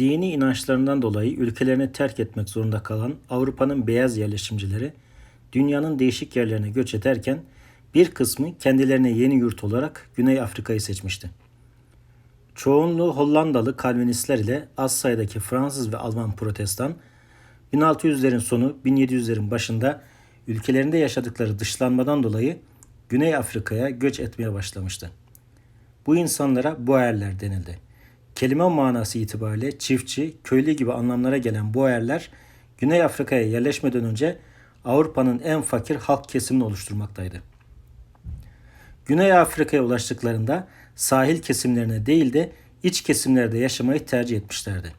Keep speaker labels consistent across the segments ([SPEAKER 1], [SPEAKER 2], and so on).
[SPEAKER 1] Dini inançlarından dolayı ülkelerini terk etmek zorunda kalan Avrupa'nın beyaz yerleşimcileri dünyanın değişik yerlerine göç ederken bir kısmı kendilerine yeni yurt olarak Güney Afrika'yı seçmişti. Çoğunluğu Hollandalı Kalvinistler ile az sayıdaki Fransız ve Alman protestan 1600'lerin sonu 1700'lerin başında ülkelerinde yaşadıkları dışlanmadan dolayı Güney Afrika'ya göç etmeye başlamıştı. Bu insanlara Boerler denildi. Kelime manası itibariyle çiftçi, köylü gibi anlamlara gelen Boerler Güney Afrika'ya yerleşmeden önce Avrupa'nın en fakir halk kesimini oluşturmaktaydı. Güney Afrika'ya ulaştıklarında sahil kesimlerine değil de iç kesimlerde yaşamayı tercih etmişlerdi.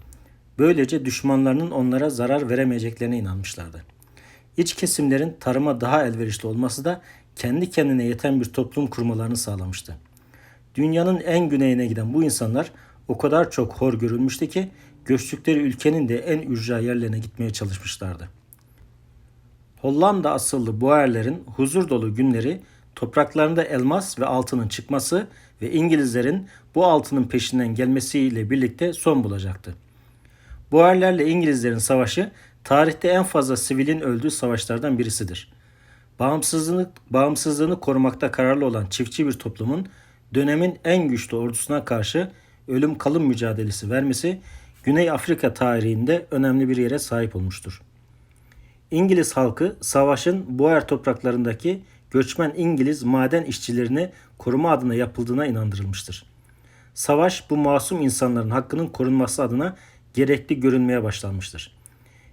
[SPEAKER 1] Böylece düşmanlarının onlara zarar veremeyeceklerine inanmışlardı. İç kesimlerin tarıma daha elverişli olması da kendi kendine yeten bir toplum kurmalarını sağlamıştı. Dünyanın en güneyine giden bu insanlar o kadar çok hor görülmüştü ki göçtükleri ülkenin de en ücra yerlerine gitmeye çalışmışlardı. Hollanda asıllı Boerlerin huzur dolu günleri topraklarında elmas ve altının çıkması ve İngilizlerin bu altının peşinden gelmesiyle birlikte son bulacaktı. Boerlerle İngilizlerin savaşı tarihte en fazla sivilin öldüğü savaşlardan birisidir. Bağımsızlığını, bağımsızlığını korumakta kararlı olan çiftçi bir toplumun dönemin en güçlü ordusuna karşı ölüm kalım mücadelesi vermesi Güney Afrika tarihinde önemli bir yere sahip olmuştur. İngiliz halkı savaşın Boer topraklarındaki göçmen İngiliz maden işçilerini koruma adına yapıldığına inandırılmıştır. Savaş bu masum insanların hakkının korunması adına gerekli görünmeye başlanmıştır.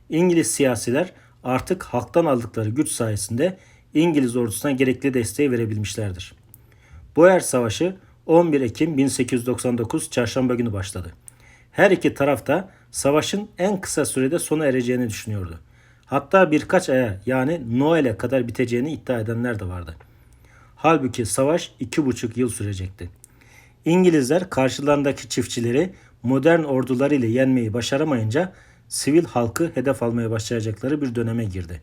[SPEAKER 1] İngiliz siyasiler artık halktan aldıkları güç sayesinde İngiliz ordusuna gerekli desteği verebilmişlerdir. Boer Savaşı 11 Ekim 1899 Çarşamba günü başladı. Her iki taraf da savaşın en kısa sürede sona ereceğini düşünüyordu. Hatta birkaç aya yani Noel'e kadar biteceğini iddia edenler de vardı. Halbuki savaş iki buçuk yıl sürecekti. İngilizler karşılarındaki çiftçileri modern ordularıyla yenmeyi başaramayınca sivil halkı hedef almaya başlayacakları bir döneme girdi.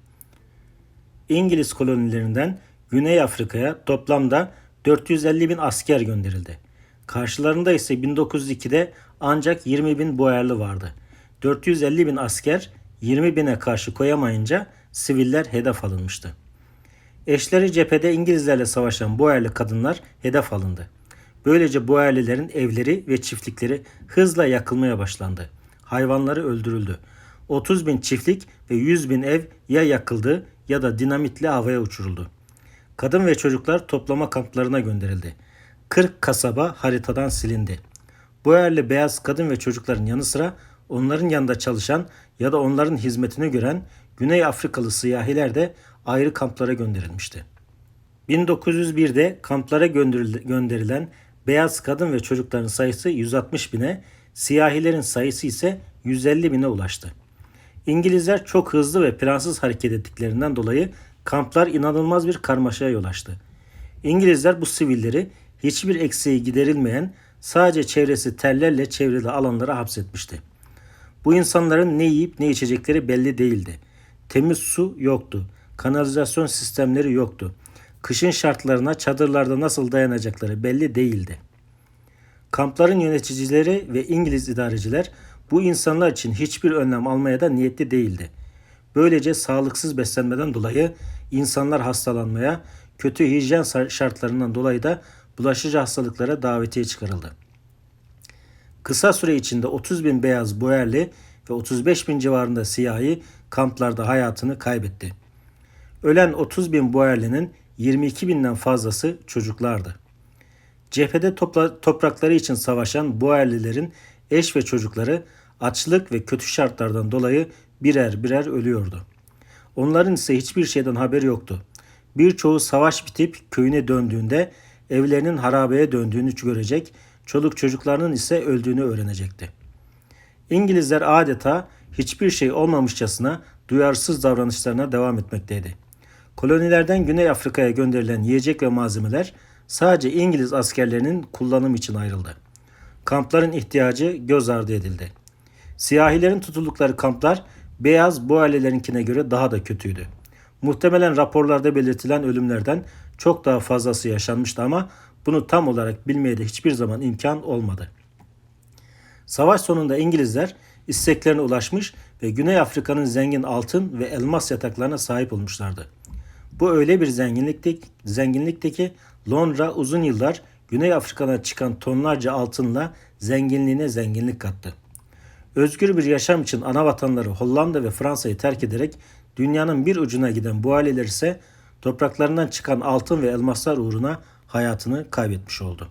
[SPEAKER 1] İngiliz kolonilerinden Güney Afrika'ya toplamda 450 bin asker gönderildi. Karşılarında ise 1902'de ancak 20 bin boyarlı vardı. 450 bin asker 20 bine karşı koyamayınca siviller hedef alınmıştı. Eşleri cephede İngilizlerle savaşan Boerli kadınlar hedef alındı. Böylece Boerlilerin evleri ve çiftlikleri hızla yakılmaya başlandı. Hayvanları öldürüldü. 30 bin çiftlik ve 100 bin ev ya yakıldı ya da dinamitle havaya uçuruldu. Kadın ve çocuklar toplama kamplarına gönderildi. 40 kasaba haritadan silindi. Boerli beyaz kadın ve çocukların yanı sıra onların yanında çalışan ya da onların hizmetini gören Güney Afrikalı siyahiler de ayrı kamplara gönderilmişti. 1901'de kamplara gönderilen beyaz kadın ve çocukların sayısı 160 bine, siyahilerin sayısı ise 150 bine ulaştı. İngilizler çok hızlı ve plansız hareket ettiklerinden dolayı kamplar inanılmaz bir karmaşaya yol açtı. İngilizler bu sivilleri hiçbir eksiği giderilmeyen sadece çevresi tellerle çevrili alanlara hapsetmişti. Bu insanların ne yiyip ne içecekleri belli değildi. Temiz su yoktu. Kanalizasyon sistemleri yoktu. Kışın şartlarına çadırlarda nasıl dayanacakları belli değildi. Kampların yöneticileri ve İngiliz idareciler bu insanlar için hiçbir önlem almaya da niyetli değildi. Böylece sağlıksız beslenmeden dolayı insanlar hastalanmaya, kötü hijyen şartlarından dolayı da bulaşıcı hastalıklara davetiye çıkarıldı. Kısa süre içinde 30 bin beyaz boyerli ve 35 bin civarında siyahi kamplarda hayatını kaybetti. Ölen 30 bin boyerlinin 22 binden fazlası çocuklardı. Cephede topla, toprakları için savaşan Boerlilerin eş ve çocukları açlık ve kötü şartlardan dolayı birer birer ölüyordu. Onların ise hiçbir şeyden haberi yoktu. Birçoğu savaş bitip köyüne döndüğünde evlerinin harabeye döndüğünü görecek, çoluk çocuklarının ise öldüğünü öğrenecekti. İngilizler adeta hiçbir şey olmamışçasına duyarsız davranışlarına devam etmekteydi. Kolonilerden Güney Afrika'ya gönderilen yiyecek ve malzemeler sadece İngiliz askerlerinin kullanım için ayrıldı. Kampların ihtiyacı göz ardı edildi. Siyahilerin tutuldukları kamplar beyaz Boerlilerinkine göre daha da kötüydü. Muhtemelen raporlarda belirtilen ölümlerden çok daha fazlası yaşanmıştı ama bunu tam olarak bilmeye de hiçbir zaman imkan olmadı. Savaş sonunda İngilizler isteklerine ulaşmış ve Güney Afrika'nın zengin altın ve elmas yataklarına sahip olmuşlardı. Bu öyle bir zenginlikti, zenginlikti ki Londra uzun yıllar Güney Afrika'dan çıkan tonlarca altınla zenginliğine zenginlik kattı. Özgür bir yaşam için ana vatanları Hollanda ve Fransa'yı terk ederek dünyanın bir ucuna giden bu aileler ise topraklarından çıkan altın ve elmaslar uğruna hayatını kaybetmiş oldu.